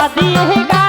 Madinha, regalinha.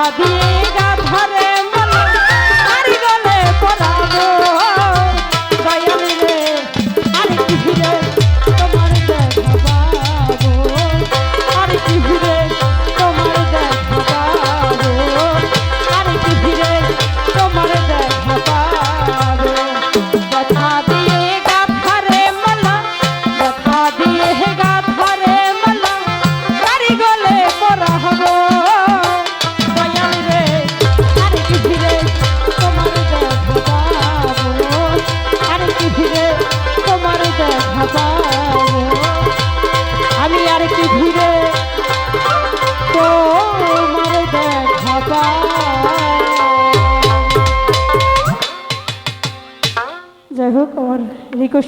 ভাবিয়ে গা ধরে Никош